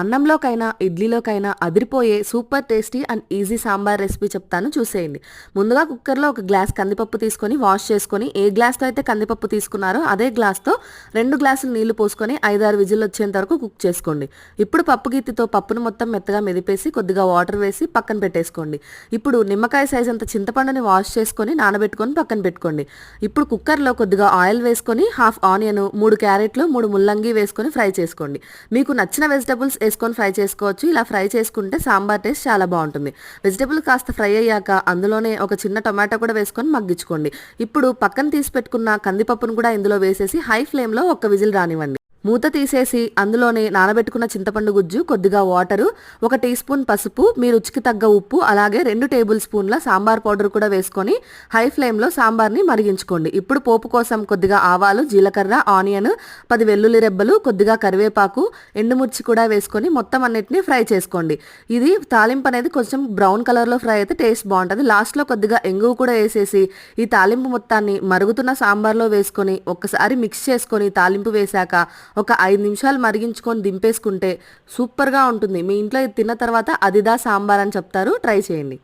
అన్నంలోకైనా ఇడ్లీలోకైనా అదిరిపోయే super tasty and easy sambar recipe చెప్తాను చూసేయండి. ముందుగా కుక్కర్లో ఒక గ్లాస్ కందిపప్పు తీసుకొని వాష్ చేసుకొని ఏ గ్లాస్తో అయితే కందిపప్పు తీసుకున్నారో అదే గ్లాస్తో రెండు గ్లాసులు నీళ్ళు పోసుకొని ఐదారు విజిల్ వచ్చేంత వరకు కుక్ చేసుకోండి. ఇప్పుడు పప్పు గిత్తితో పప్పును మొత్తం మెత్తగా మెదిపేసి కొద్దిగా వాటర్ వేసి పక్కన పెట్టేసుకోండి. ఇప్పుడు నిమ్మకాయ సైజ్ అంత చింతపండుని వాష్ చేసుకొని నానబెట్టుకొని పక్కన పెట్టుకోండి. ఇప్పుడు కుక్కర్లో కొద్దిగా ఆయిల్ వేసుకొని హాఫ్ ఆనియన్ మూడు క్యారెట్లు మూడు ముల్లంగి వేసుకొని ఫ్రై చేసుకోండి. మీకు నచ్చిన వెజిటబుల్స్ వేసుకొని ఫ్రై చేసుకోవచ్చు. ఇలా ఫ్రై చేసుకుంటే సాంబార్ టేస్ట్ చాలా బాగుంటుంది. వెజిటబుల్ కాస్త ఫ్రై అయ్యాక అందులోనే ఒక చిన్న టొమాటో కూడా వేసుకొని మగ్గించుకోండి. ఇప్పుడు పక్కన తీసి పెట్టుకున్న కందిపప్పును కూడా ఇందులో వేసేసి హై ఫ్లేమ్లో ఒక విజిల్ రానివ్వండి. మూత తీసేసి అందులోనే నానబెట్టుకున్న చింతపండు గుజ్జు కొద్దిగా వాటరు ఒక టీ స్పూన్ పసుపు మీ రుచికి తగ్గ ఉప్పు అలాగే రెండు టేబుల్ స్పూన్ల సాంబార్ పౌడర్ కూడా వేసుకొని హై ఫ్లేమ్లో సాంబార్ని మరిగించుకోండి. ఇప్పుడు పోపు కోసం కొద్దిగా ఆవాలు జీలకర్ర ఆనియన్ పది వెల్లుల్లి రెబ్బలు కొద్దిగా కరివేపాకు ఎండుమిర్చి కూడా వేసుకొని మొత్తం అన్నిటిని ఫ్రై చేసుకోండి. ఇది తాలింపు అనేది కొంచెం బ్రౌన్ కలర్లో ఫ్రై అయితే టేస్ట్ బాగుంటుంది. లాస్ట్లో కొద్దిగా ఎంగువ కూడా వేసేసి ఈ తాలింపు మొత్తాన్ని మరుగుతున్న సాంబార్లో వేసుకొని ఒక్కసారి మిక్స్ చేసుకొని తాలింపు వేశాక ఒక ఐదు నిమిషాలు మరిగించుకొని దింపేసుకుంటే సూపర్గా ఉంటుంది. మీ ఇంట్లో ఇది తిన్న తర్వాత అదిదా సాంబార్ అని చెప్తారు. ట్రై చేయండి.